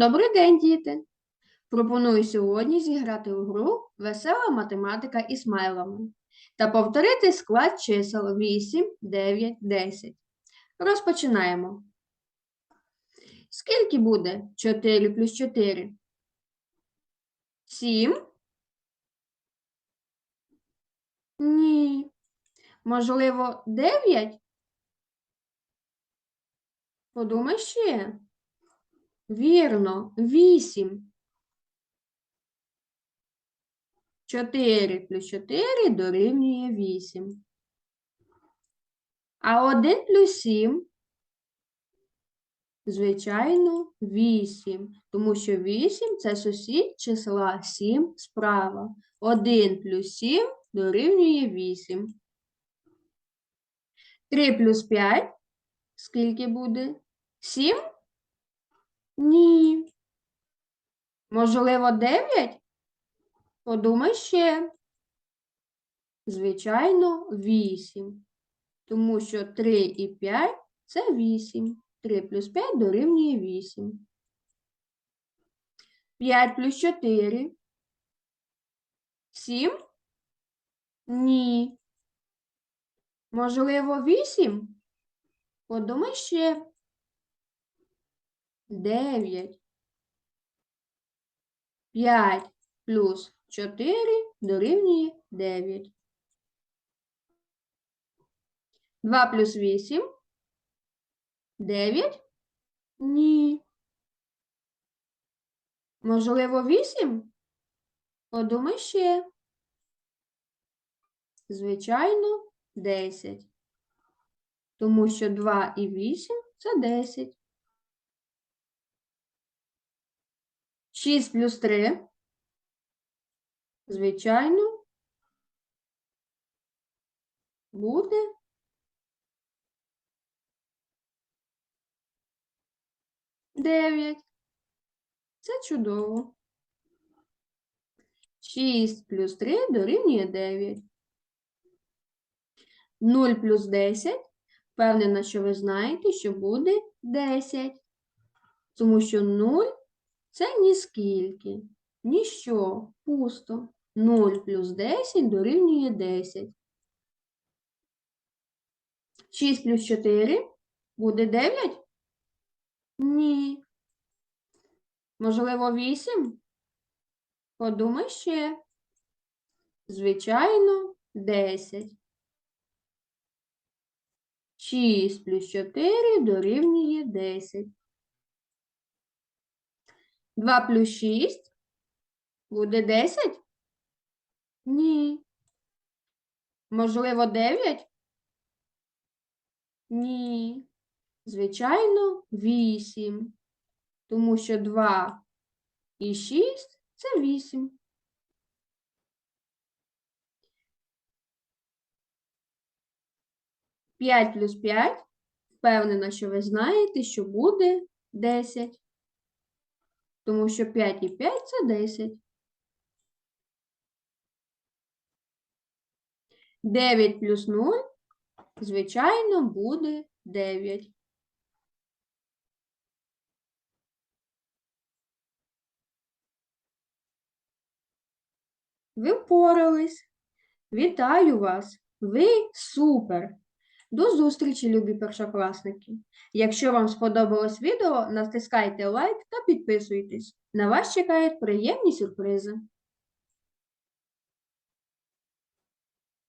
Добрий день, діти! Пропоную сьогодні зіграти у гру Весела математика Ісмайлами та повторити склад чисел 8, 9, 10. Розпочинаємо. Скільки буде 4 плюс 4? 7? Ні. Можливо, 9? Подумай ще. Вірно, 8. 4 плюс 4 дорівнює 8. А 1 плюс 7, звичайно, 8. Тому що 8 це сусід числа 7 справа. 1 плюс 7 дорівнює 8. 3 плюс 5 скільки буде? 7? Ні. Можливо, 9? Подумай ще. Звичайно, 8. Тому що 3 і 5 це 8. 3 плюс 5 дорівнює 8. 5 плюс 4. 7? Ні. Можливо, 8? Подумай ще. 9. 5 плюс 4 дорівнює 9. 2 плюс 8. 9? Ні. Можливо, 8? Подумай ще. Звичайно, 10. Тому що 2 і 8 це 10. 6 плюс 3. Звичайно, буде. Дев'ять. Це чудово. 6 плюс 3 дорівнює 9. 0 плюс 10. Впевнена, що ви знаєте, що буде 10. Тому що 0 це ніскільки. Ніщо, пусто. 0 плюс 10 дорівнює 10. 6 плюс 4 буде 9? Ні. Можливо, 8? Подумай ще. Звичайно, 10. 6 плюс 4 дорівнює 10. 2 плюс 6 буде 10? Ні. Можливо, 9? Ні. Звичайно, 8. Тому що 2 і 6 це 8. П'ять плюс 5. Впевнена, що ви знаєте, що буде 10. Тому що 5 і 5 це 10. 9 плюс 0, звичайно, буде 9. Ви впорались. Вітаю вас! Ви супер! До зустрічі, любі першокласники! Якщо вам сподобалось відео, натискайте лайк та підписуйтесь. На вас чекають приємні сюрпризи.